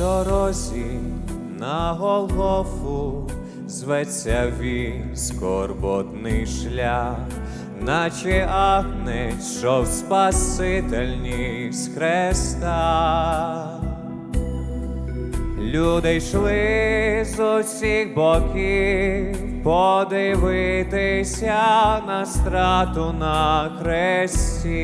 дорозі на Голгофу зветься він скорботний шлях, наче агнець, що в спасительні з хреста. Люди йшли з усіх боків подивитися на страту на хресті.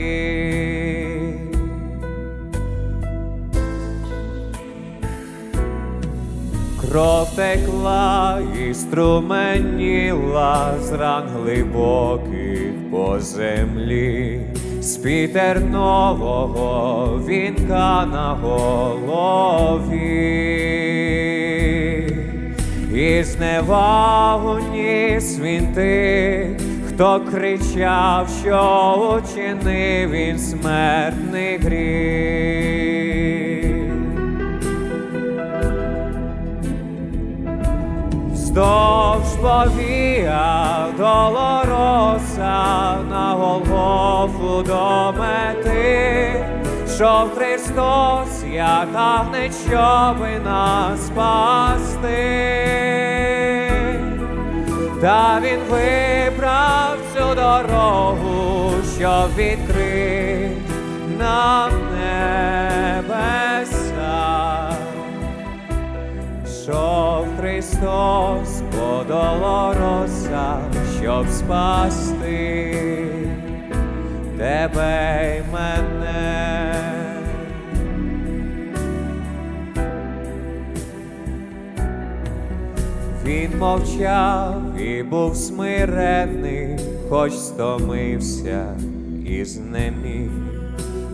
Кров текла і струменіла з ран глибоких по землі, з пітернового вінка на голові, і зневагу ніс він хто кричав, що учинив він смертний гріх. Повія долороса на Голгофу до мети, що Христос, як агнець, щоби нас спасти. Та він вибрав цю дорогу, щоб відкрити нам небеса. Щоб Христос по щоб спасти тебе й мене. Він мовчав і був смиренний, хоч стомився і знеміг.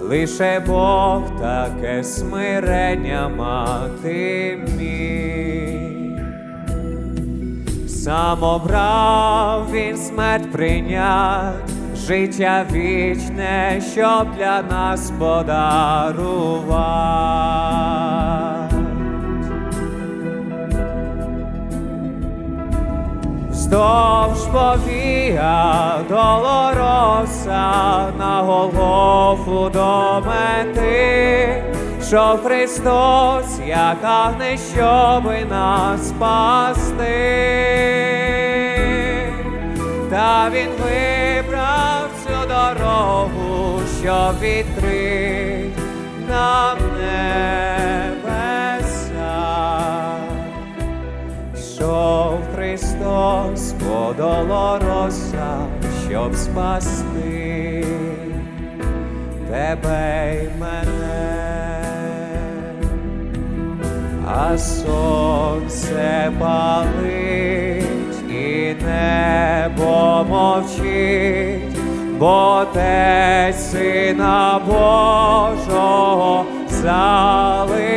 Лише Бог таке смирення мати міг. Сам обрав він смерть прийнять, життя вічне, щоб для нас подарувати. Вздовж повія долороса на Голгофу до мети, що Христос, як агнець, щоби нас спасти. Він вибрав цю дорогу, щоб відкрити нам небеса. Йшов Христос по щоб спасти тебе й мене, а сонце палить і небо мовчить, бо те сина Божого залишив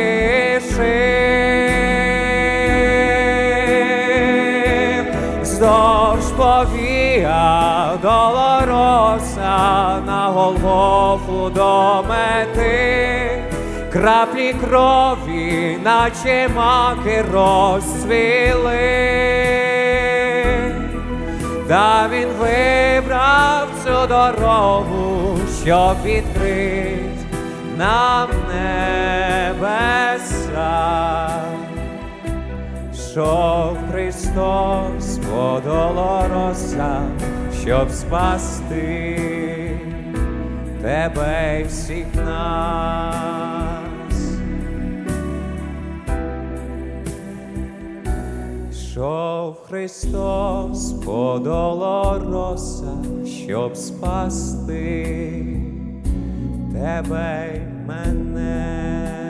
вздовж повія долороса на Голгофу до мети, краплі крові, наче маки розцвіли. Та він вибрав цю дорогу, щоб відкрить нам небеса. Йшов Христос подолороса, щоб спасти тебе й всіх нас. Христос по долороса, щоб спасти тебе й мене.